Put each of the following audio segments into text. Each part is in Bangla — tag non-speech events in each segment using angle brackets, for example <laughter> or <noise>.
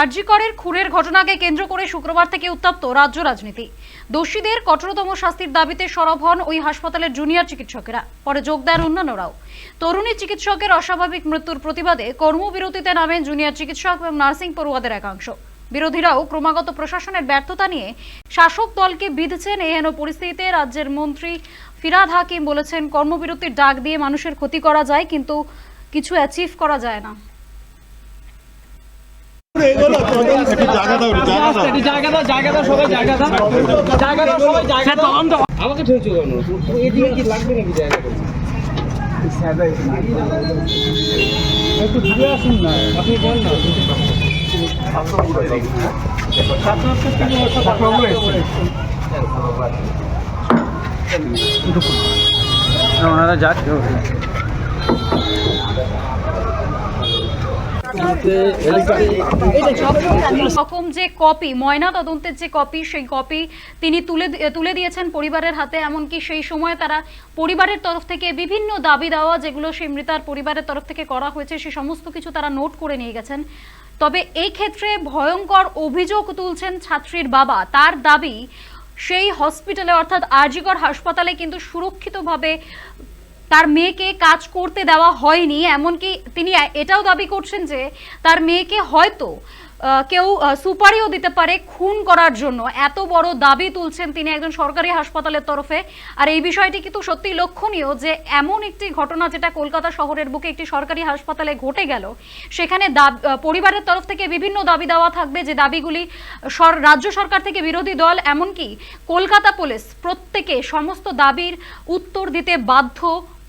আরজিকরের খুনের ঘটনাকে কেন্দ্র করে শুক্রবার থেকে উত্তপ্ত রাজ্য রাজনীতি। দোষীদের কঠোরতম শাস্তির দাবিতে সরব হন ওই হাসপাতালের জুনিয়র চিকিৎসকেরা। পরে যোগ দেন অন্যান্যরাও। তরুণী চিকিৎসকের অস্বাভাবিক মৃত্যুর প্রতিবাদে কর্মবিরতিতে নামেন জুনিয়র চিকিৎসক এবং নার্সিং পড়ুয়াদের একাংশ। বিরোধীরাও ক্রমাগত প্রশাসনের ব্যর্থতা নিয়ে শাসক দলকে বিধছেন। এহেন পরিস্থিতিতে রাজ্যের মন্ত্রী ফিরাদ হাকিম বলেছেন, কর্মবিরতির ডাক দিয়ে মানুষের ক্ষতি করা যায়, কিন্তু কিছু অ্যাচিভ করা যায় না। আমাকে ঠেলছো কেন? এদিকে কি লাগবে নাকি জায়গা একটু ঘুরে আসুন না আপনি যান না। ওনারা যাচ্ছে। রকম যে কপি ময়না তদন্তের যে কপি সেই কপি তিনি তুলে তুলে দিয়েছেন পরিবারের হাতে এমনকি সেই সময় তারা পরিবারের তরফ থেকে বিভিন্ন দাবি দেওয়া যেগুলো সেই মৃতার পরিবারের তরফ থেকে করা হয়েছে সে সমস্ত কিছু তারা নোট করে নিয়ে গেছেন। তবে এই ক্ষেত্রে ভয়ঙ্কর অভিযোগ তুলছেন ছাত্রীর বাবা। তার দাবি সেই হসপিটালে অর্থাৎ আরজিকর হাসপাতালে কিন্তু সুরক্ষিতভাবে তার মেয়েকে কাজ করতে দেওয়া হয়নি, এমনকি তিনি এটাও দাবি করছেন যে তার মেয়েকে হয়তো কেউ সুপারিও দিতে পারে খুন করার জন্য। এত বড় দাবি তুলছেন তিনি একজন সরকারি হাসপাতালের তরফে। আর এই বিষয়টি কিন্তু সত্যি লক্ষণীয় যে এমন একটি ঘটনা যেটা কলকাতা শহরের বুকে একটি সরকারি হাসপাতালে ঘটে গেল, সেখানে পরিবারের তরফ থেকে বিভিন্ন দাবি দেওয়া থাকবে যে দাবিগুলি রাজ্য সরকার থেকে বিরোধী দল, এমনকি কলকাতা পুলিশ প্রত্যেকে সমস্ত দাবির উত্তর দিতে বাধ্য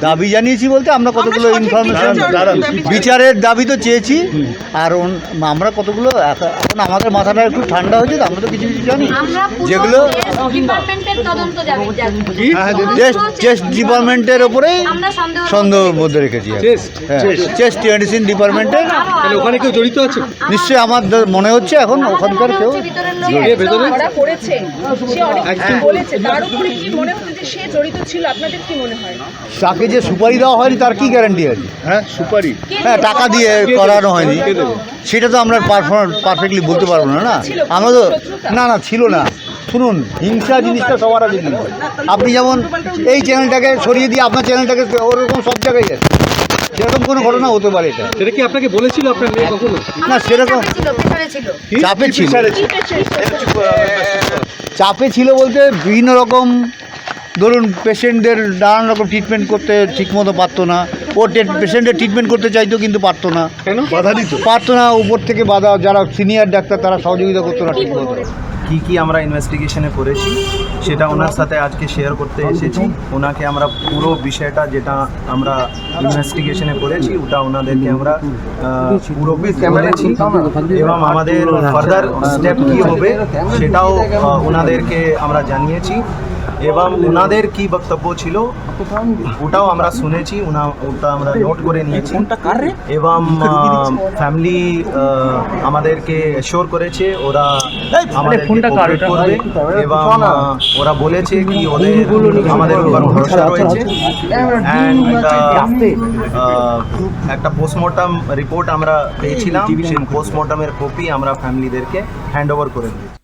দাবি জানিয়েছি বলতে আমরা কতগুলো ইনফরমেশন বিচারের দাবি তো চেয়েছি। আর আমরা কতগুলো এখ- এখন আমাদের মাথাটা একটু ঠান্ডা হয়েছে তো আমরা তো কিছু কিছু জানি। যেগুলো ডিপার্টমেন্টের চেস্ট চেস্ট ডিপার্টমেন্টের ওপরেই সন্দেহ সন্দেহের মধ্যে রেখেছি হ্যাঁ। চেস্ট মেডিসিন ডিপার্টমেন্টের ওখানে কেউ জড়িত আছে? নিশ্চয়ই আমার মনে হচ্ছে এখন ওখানকার কেউ ভিতরের লোক যে সুপারি দেওয়া হয়নি তার কি গ্যারান্টি আছে? হ্যাঁ সুপারি। হ্যাঁ টাকা দিয়ে করানো হয়নি। সেটা তো আমরা পারফর্ম পারফেক্টলি বলতে পারব না না? আমরা তো না না ছিল না। শুনুন হিংসা জিনিসটা সবার আগে। আপনি যেমন এই চ্যানেলটাকে সরিয়ে দিয়ে আপনার চ্যানেলটাকে ওরকম সব জায়গায় আছে। সেরকম কোনো ঘটনা হতে পারে এটা। সেটা কি আপনাকে বলেছিল আপনার মেয়ে কখনো? না সেরকম ছিল ভেতরে ছিল। চাপে ছিল? চাপে ছিল বলতে বিভিন্ন রকম ধরুন পেশেন্টদের নানান রকম ট্রিটমেন্ট করতে ঠিকমতো পারতো না। ও পেশেন্টের ট্রিটমেন্ট করতে চাইতো কিন্তু পারতো না। বাধা দিত। পারতো না উপর থেকে বাধা যারা সিনিয়র ডাক্তার তারা সহযোগিতা করতো না ঠিকমতো। কী কী আমরা ইনভেস্টিগেশনে করেছি সেটা ওনার সাথে আজকে শেয়ার করতে এসেছি। ওনাকে আমরা পুরো বিষয়টা যেটা আমরা ইনভেস্টিগেশনে করেছি ওটা ওনাদেরকে আমরা পুরো বলেছি এবং আমাদের ফার্দার স্টেপ কি হবে সেটাও ওনাদেরকে আমরা জানিয়েছি। এবং ওনাদের কি বক্তব্য ছিল ওটাও আমরা শুনেছি ওনা ওটা আমরা নোট করে নিয়েছি। এবং <laughs> ফ্যামিলি আমাদেরকে শোর করেছে ওরা আমাদের করবে এবং ওরা বলেছে কি ওদের আমাদের উপর ভরসা রয়েছে। অ্যান্ড একটা পোস্টমর্টম রিপোর্ট আমরা পেয়েছিলাম। সেই পোস্টমর্টমের কপি আমরা ফ্যামিলিদেরকে হ্যান্ড ওভার করে দিয়েছি।